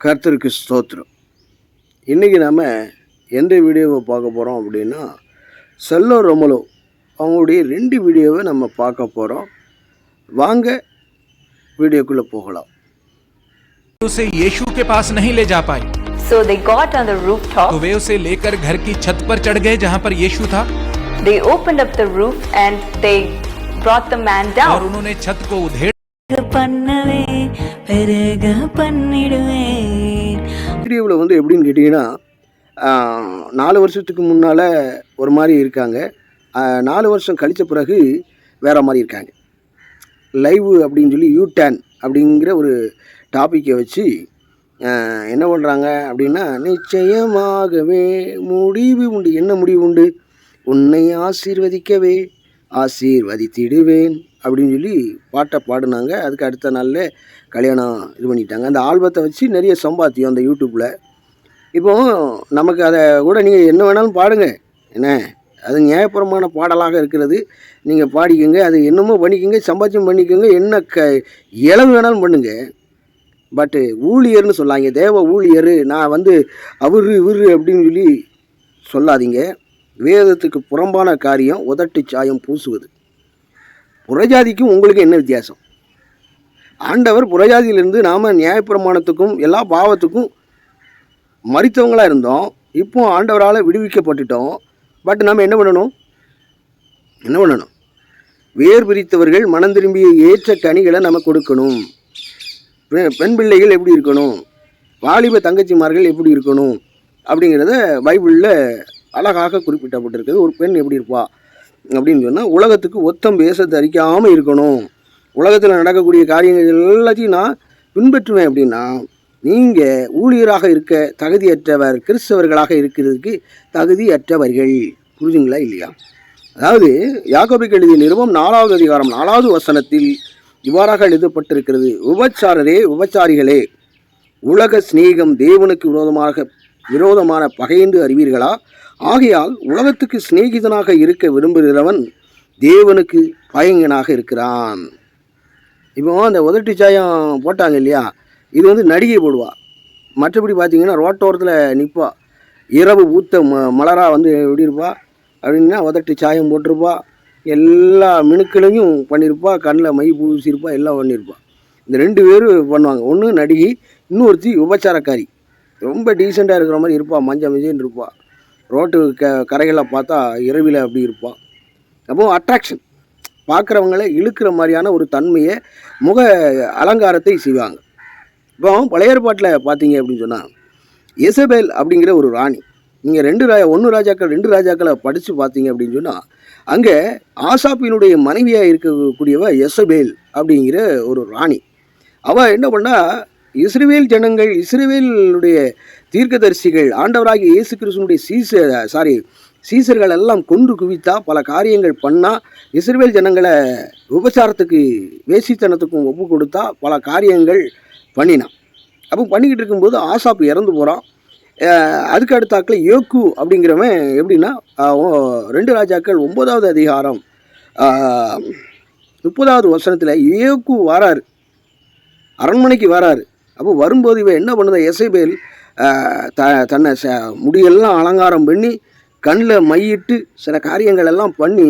கர்த்தருக்கு ஸ்தோத்திரம் இன்றைக்கி நாம் எந்த வீடியோவை பார்க்க போகிறோம் அப்படின்னா செல்லோ ரொமலோ அவங்களுடைய ரெண்டு வீடியோவை நம்ம பார்க்க போகிறோம் வாங்க வீடியோக்குள்ளே போகலாம் उसे यीशु के पास नहीं ले जा पाई So they got on the तो rooftop. वे उसे लेकर घर की छत पर चढ़ गए जहाँ पर यीशु था They opened up the roof and they brought the man और down. उन्होंने छत को उधेड़ பண்ணவே பெருக பண்ணிடுவேன். வீடியோவில் வந்து எப்படின்னு கேட்டிங்கன்னா நாலு வருஷத்துக்கு முன்னால் ஒரு மாதிரி இருக்காங்க. நாலு வருஷம் கழித்த பிறகு வேறு மாதிரி இருக்காங்க. லைவ் அப்படின்னு சொல்லி யூ டேன் அப்படிங்கிற ஒரு டாப்பிக்கை வச்சு என்ன பண்ணுறாங்க அப்படின்னா நிச்சயமாகவே முடிவு உண்டு. என்ன முடிவு உண்டு? உன்னை ஆசீர்வதிக்கவே ஆசீர்வதித்திடுவேன். அப்படின்னு சொல்லி பாட்டை பாடினாங்க. அதுக்கு அடுத்த நாளில் கல்யாணம் இது பண்ணிட்டாங்க. அந்த ஆல்பத்தை வச்சு நிறைய சம்பாத்தியம் அந்த யூடியூப்பில் இப்போ நமக்கு அதை கூட நீங்கள் என்ன வேணாலும் பாடுங்க. என்ன? அது நியாயபுரமான பாடலாக இருக்கிறது. நீங்கள் பாடிக்கோங்க. அது என்னமோ பண்ணிக்கோங்க. சம்பாத்தியம் பண்ணிக்கோங்க. என்ன க இளவு வேணாலும் பண்ணுங்க. பட்டு ஊழியர்னு சொல்லாங்க. தேவ ஊழியர். நான் வந்து அவரு இவர் அப்படின்னு சொல்லி சொல்லாதீங்க. வேதத்துக்கு புறம்பான காரியம் உதட்டு சாயம் பூசுவது. புறஜாதிக்கும் உங்களுக்கு என்ன வித்தியாசம்? ஆண்டவர் புறஜாதியிலிருந்து நாம் நியாயப்பிரமாணத்துக்கும் எல்லா பாவத்துக்கும் மறித்தவங்களாக இருந்தோம். இப்போ ஆண்டவரால் விடுவிக்கப்பட்டுட்டோம். பட் நம்ம என்ன பண்ணணும்? என்ன பண்ணணும்? வேர் பிரித்தவர்கள் மனம் திரும்பிய ஏற்ற கனிகளை நம்ம கொடுக்கணும். பெண் பிள்ளைகள் எப்படி இருக்கணும்? வாலிப தங்கச்சிமார்கள் எப்படி இருக்கணும்? அப்படிங்கிறத பைபிளில் அழகாக குறிப்பிட்டப்பட்டிருக்குது. ஒரு பெண் எப்படி இருப்பாள் அப்படின்னு சொன்னால் உலகத்துக்கு ஒத்தம் பேச தரிக்காமல் இருக்கணும். உலகத்தில் நடக்கக்கூடிய காரியங்கள் எல்லாத்தையும் நான் பின்பற்றுவேன் அப்படின்னா நீங்கள் ஊழியராக இருக்க தகுதியற்றவர் கிறிஸ்தவர்களாக இருக்கிறதுக்கு தகுதியற்றவர்கள். புரிஞ்சுங்களா இல்லையா? அதாவது யாக்கோபுக்கு எழுதிய நிறுவம் நாலாவது அதிகாரம் நாலாவது வசனத்தில் இவ்வாறாக எழுதப்பட்டிருக்கிறது. உபச்சாரரே உபச்சாரிகளே உலக சிநேகம் தேவனுக்கு விரோதமாக விரோதமான பகையென்று அறிவீர்களா? ஆகையால் உலகத்துக்கு சிநேகிதனாக இருக்க விரும்புகிறவன் தேவனுக்கு பயங்கனாக இருக்கிறான். இப்போ அந்த உதட்டு சாயம் போட்டாங்க இல்லையா? இது வந்து நடிகை போடுவா. மற்றபடி பார்த்தீங்கன்னா ரோட்டோரத்தில் நிற்பா. இரவு ஊத்த ம மலராக வந்து எப்படி இருப்பா? அப்படின்னா உதட்டு சாயம் போட்டிருப்பா. எல்லா மினுக்களையும் பண்ணியிருப்பா. கண்ணில் மை பூசியிருப்பா. எல்லாம் பண்ணியிருப்பா. இந்த ரெண்டு பேரும் பண்ணுவாங்க. ஒன்று நடிகை இன்னொருத்தி உபச்சாரக்காரி ரொம்ப டீசெண்டாக இருக்கிற மாதிரி இருப்பாள் மஞ்சள் மஞ்சள்னு இருப்பாள் ரோட்டு க கரைகளை பார்த்தா இரவில் அப்படி இருப்பாள் அப்போ அட்ராக்ஷன் பார்க்குறவங்கள இழுக்கிற மாதிரியான ஒரு தன்மையை முக அலங்காரத்தை செய்வாங்க. இப்போ பழையற்பாட்டில் பார்த்தீங்க அப்படின்னு சொன்னால் எசபேல் அப்படிங்கிற ஒரு ராணி. நீங்கள் ரெண்டு ரா ஒன்று ராஜாக்கள் ரெண்டு ராஜாக்களை படித்து பார்த்தீங்க அப்படின்னு சொன்னால் அங்கே ஆசாப்பினுடைய மனைவியாக இருக்கக்கூடியவ எசபேல் அப்படிங்கிற ஒரு ராணி. அவள் என்ன பண்ணால் இஸ்ரேல் ஜனங்கள் இஸ்ரேலுடைய தீர்க்கதரிசிகள் ஆண்டவராகிய இயேசு கிருஷ்ணனுடைய சீச சாரி சீசர்கள் எல்லாம் கொன்று குவித்தா பல காரியங்கள் பண்ணால் இஸ்ரேல் ஜனங்களை விபச்சாரத்துக்கு வேசித்தனத்துக்கும் ஒப்பு கொடுத்தா பல காரியங்கள் பண்ணினான் அப்போ பண்ணிக்கிட்டு இருக்கும்போது ஆசாப் இறந்து போகிறான் அதுக்கு அடுத்தாக்கில் யோக்கு அப்படிங்கிறவன் எப்படின்னா ரெண்டு ராஜாக்கள் ஒன்பதாவது அதிகாரம் முப்பதாவது வசனத்தில் யோக்கு வராரு. அரண்மனைக்கு வராரு. அப்போ வரும்போது இவன் என்ன பண்ணுது? எசைபேல் த தன்னை ச முடியெல்லாம் அலங்காரம் பண்ணி கண்ணில் மையிட்டு சில காரியங்கள் எல்லாம் பண்ணி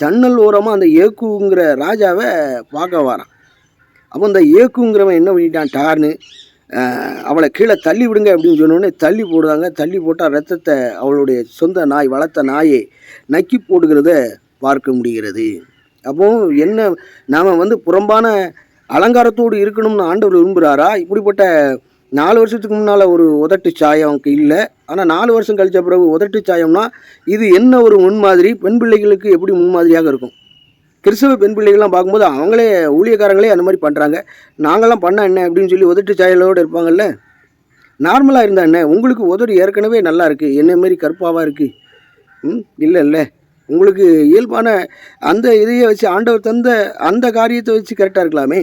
ஜன்னல் ஓரமாக அந்த ஏக்குங்கிற ராஜாவை பார்க்க வரான். அப்போ இந்த ஏக்குங்கிறவன் என்ன பண்ணிட்டான்? டார்னு அவளை கீழே தள்ளி விடுங்க அப்படின்னு சொன்னோடனே தள்ளி போடுறாங்க. தள்ளி போட்டால் ரத்தத்தை அவளுடைய சொந்த நாய் வளர்த்த நாயை நக்கி போடுகிறத பார்க்க முடிகிறது. அப்போது என்ன நாம் வந்து புறம்பான அலங்காரத்தோடு இருக்கணும்னு ஆண்டவர் விரும்புகிறாரா இப்படிப்பட்ட நாலு வருஷத்துக்கு முன்னால் ஒரு உதட்டு சாயம் அவனுக்கு இல்லை. ஆனால் நாலு வருஷம் கழித்த பிறகு உதட்டு சாயம்னா இது என்ன ஒரு முன்மாதிரி? பெண் பிள்ளைகளுக்கு எப்படி முன்மாதிரியாக இருக்கும்? கிறிஸ்தவ பெண் பிள்ளைகள்லாம் பார்க்கும்போது அவங்களே ஊழியக்காரங்களே அந்த மாதிரி பண்ணுறாங்க நாங்களாம் பண்ண என்ன அப்படின்னு சொல்லி உதட்டு சாயலோடு இருப்பாங்கல்ல? நார்மலாக இருந்தா என்ன? உங்களுக்கு உதடு ஏற்கனவே நல்லா இருக்குது என்ன மாரி கருப்பாவாக இருக்குது ம் இல்லை இல்லை உங்களுக்கு இயல்பான அந்த இதையை வச்சு ஆண்டவர் தந்த அந்த காரியத்தை வச்சு கரெக்டாக இருக்கலாமே.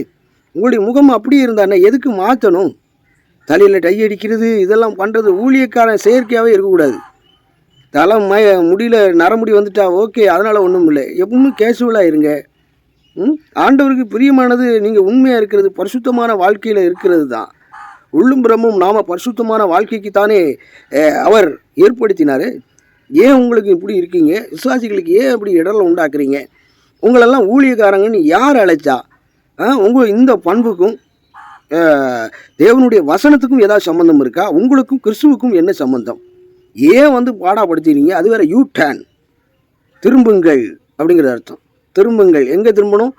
உங்களுடைய முகம் அப்படியே இருந்தானே எதுக்கு மாற்றணும் தலையில் டை அடிக்கிறது இதெல்லாம் பண்ணுறது ஊழியக்காரன் செயற்கையாகவே இருக்கக்கூடாது. தலை மய முடியல நரமுடி வந்துட்டா ஓகே அதனால் ஒன்றும் இல்லை. எப்பவுமே கேஷுவலாக இருங்க. ம்? ஆண்டவருக்கு பிரியமானது நீங்கள் உண்மையாக இருக்கிறது பரிசுத்தமான வாழ்க்கையில் இருக்கிறது தான். உள்ளும் பிரம்மும் நாம் பரிசுத்தமான வாழ்க்கைக்கு தானே அவர் ஏற்படுத்தினார். ஏன் உங்களுக்கு இப்படி இருக்கீங்க? விசுவாசிகளுக்கு ஏன் இப்படி இடர்ல உண்டாக்குறீங்க? உங்களெல்லாம் ஊழியக்காரங்கன்னு யார் அழைச்சா? உங்கள் இந்த பண்புக்கும் தேவனுடைய வசனத்துக்கும் ஏதாவது சம்மந்தம் இருக்கா? உங்களுக்கும் கிறிஸ்துவுக்கும் என்ன சம்மந்தம் ஏன் வந்து பாடாப்படுத்திடுறீங்க அது வேறு யூ டேன் திரும்புங்கள் அப்படிங்கிற அர்த்தம். திரும்புங்கள். எங்கே திரும்பணும்?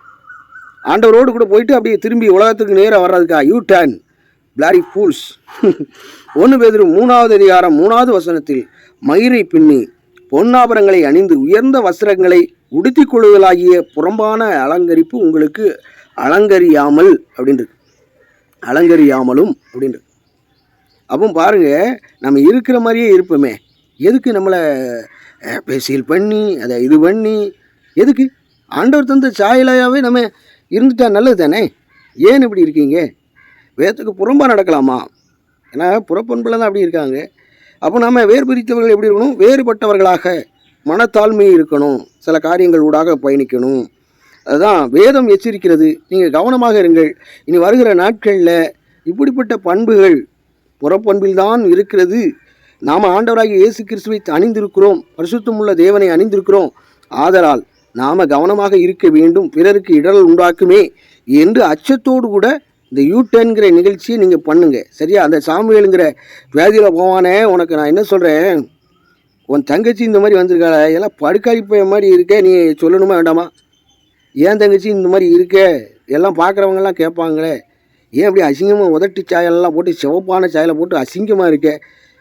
ஆண்டவரோடு கூட போயிட்டு அப்படியே திரும்பி உலகத்துக்கு நேராக வர்றதுக்கா? யூ டேன் பிளாரி ஃபூல்ஸ் ஒன்று பேதிரு மூணாவது அதிகாரம் மூணாவது வசனத்தில் மயிரை பின்னி பொன்னாபரங்களை அணிந்து உயர்ந்த வஸ்திரங்களை உடுத்திக் கொள்ளுதலாகிய புறம்பான அலங்கரிப்பு உங்களுக்கு அலங்கரியாமல் அப்படின்றது. அலங்கரியாமலும் அப்படின்றது. அப்போ பாருங்க நம்ம இருக்கிற மாதிரியே இருப்போமே. எதுக்கு நம்மளை பேசியல் பண்ணி அதை இது பண்ணி எதுக்கு? ஆண்டவர் தந்த சாயலாகவே நம்ம இருந்துட்டா நல்லது தானே? ஏன் இப்படி இருக்கீங்க? வேதத்துக்கு புறம்பாக நடக்கலாமா? ஏன்னா புறப்பண்பில் தான் அப்படி இருக்காங்க. அப்போ நம்ம வேறு பிரித்தவர்கள் எப்படி இருக்கணும்? வேறுபட்டவர்களாக மனத்தாழ்மை இருக்கணும். சில காரியங்கள் ஊடாக பயணிக்கணும். அதுதான் வேதம் எச்சரிக்கிறது. நீங்கள் கவனமாக இருங்கள். இனி வருகிற நாட்களில் இப்படிப்பட்ட பண்புகள் புறப்பண்பில்தான் இருக்கிறது. நாம் ஆண்டவராகி இயேசு கிறிஸ்துவை அணிந்திருக்கிறோம். பரிசுத்தமுள்ள தேவனை அணிந்திருக்கிறோம். ஆதலால் நாம் கவனமாக இருக்க வேண்டும். பிறருக்கு இடரல் உண்டாக்குமே என்று அச்சத்தோடு கூட இந்த யூட்டன்கிற நிகழ்ச்சியை நீங்கள் பண்ணுங்கள் சரியா? அந்த சாமியலுங்கிற வேதியில் போவானே உனக்கு நான் என்ன சொல்கிறேன் உன் தங்கச்சி இந்த மாதிரி வந்திருக்காள எல்லாம் படுக்காரி போய் மாதிரி இருக்க நீ சொல்லணுமா வேண்டாமா? ஏன் தங்கச்சி இந்த மாதிரி இருக்கே? எல்லாம் பார்க்குறவங்கெல்லாம் கேட்பாங்களே. ஏன் இப்படி அசிங்கமாக உதட்டு சாயலெல்லாம் போட்டு சிவப்பான சாயலை போட்டு அசிங்கமாக இருக்கே?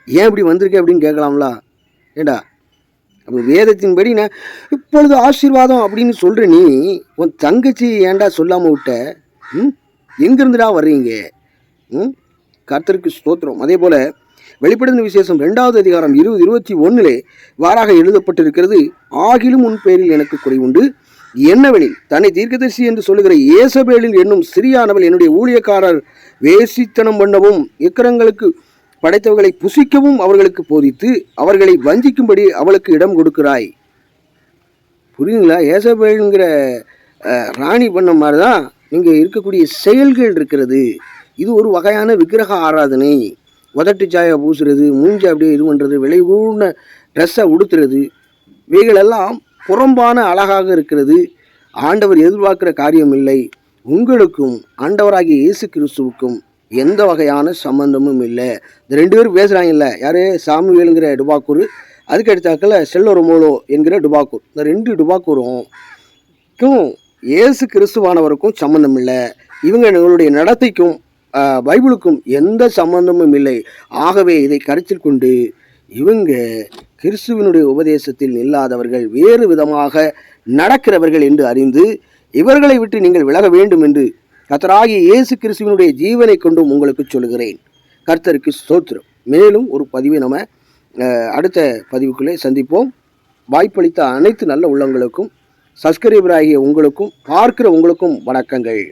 ஏன் இப்படி வந்திருக்கே அப்படின்னு கேட்கலாம்ல? ஏண்டா? அப்போ வேதத்தின்படி நான் இப்பொழுது ஆசீர்வாதம் அப்படின்னு சொல்கிற நீ உன் தங்கச்சி ஏன்டா சொல்லாமல் விட்ட? ம்? எங்கேருந்துடா வர்றீங்க? ம்? கர்த்தருக்கு ஸ்தோத்திரம். அதே போல் வெளிப்படுத்தின விசேஷம் ரெண்டாவது அதிகாரம் இருபது இருபத்தி ஒன்றிலே வாராக எழுதப்பட்டிருக்கிறது ஆகிலும் உன் பேரில் எனக்கு குறைவுண்டு. என்னவெனில் தன்னை தீர்க்கதரிசி என்று சொல்லுகிற ஏசபேலில் என்னும் சிறியானவள் என்னுடைய ஊழியக்காரர் வேசித்தனம் பண்ணவும் இக்கரங்களுக்கு படைத்தவர்களை புசிக்கவும் அவர்களுக்கு போதித்து அவர்களை வஞ்சிக்கும்படி அவளுக்கு இடம் கொடுக்கிறாய். புரியுங்களா ஏசபேலுங்கிற ராணி பண்ண மாதிரி தான் இங்கே இருக்கக்கூடிய செயல்கள் இருக்கிறது. இது ஒரு வகையான விக்கிரக ஆராதனை. உதட்டு சாயை பூசுறது மூஞ்சி அப்படியே இது பண்ணுறது விலை கூர்ன ட்ரெஸ்ஸை உடுத்துறது இவைகளெல்லாம் புறம்பான அழகாக இருக்கிறது. ஆண்டவர் எதிர்பார்க்கிற காரியம் இல்லை உங்களுக்கும் ஆண்டவராகிய இயேசு கிறிஸ்துவுக்கும் எந்த வகையான சம்பந்தமும் இல்லை. இந்த ரெண்டு பேரும் பேசுகிறாங்கல்ல யாரு? சாமுவேலுங்கிற டுபாக்கூர் அதுக்கு அடுத்தாக்கில் செல்லொருமோலோ என்கிற டுபாக்கூர். இந்த ரெண்டு டுபாக்கூரும் க்கும் இயேசு கிறிஸ்துவானவருக்கும் சம்பந்தம் இல்லை இவங்க எங்களுடைய நடத்தைக்கும் பைபிளுக்கும் எந்த சம்பந்தமும் இல்லை. ஆகவே இதை கருத்தில் கொண்டு இவங்க கிறிஸ்துவனுடைய உபதேசத்தில் இல்லாதவர்கள் வேறு விதமாக நடக்கிறவர்கள் என்று அறிந்து இவர்களை விட்டு நீங்கள் விலக வேண்டும் என்று கர்த்தராகிய இயேசு கிறிஸ்துவனுடைய ஜீவனை கொண்டும் உங்களுக்கு சொல்லுகிறேன். கர்த்தருக்கு ஸ்தோத்திரம். மேலும் ஒரு பதிவை நம்ம அடுத்த பதிவுக்குள்ளே சந்திப்போம். வாய்ப்பளித்த அனைத்து நல்ல உள்ளங்களுக்கும் சப்ஸ்கிரைபர் ஆகிய உங்களுக்கும் பார்க்கிற உங்களுக்கும் வணக்கங்கள்.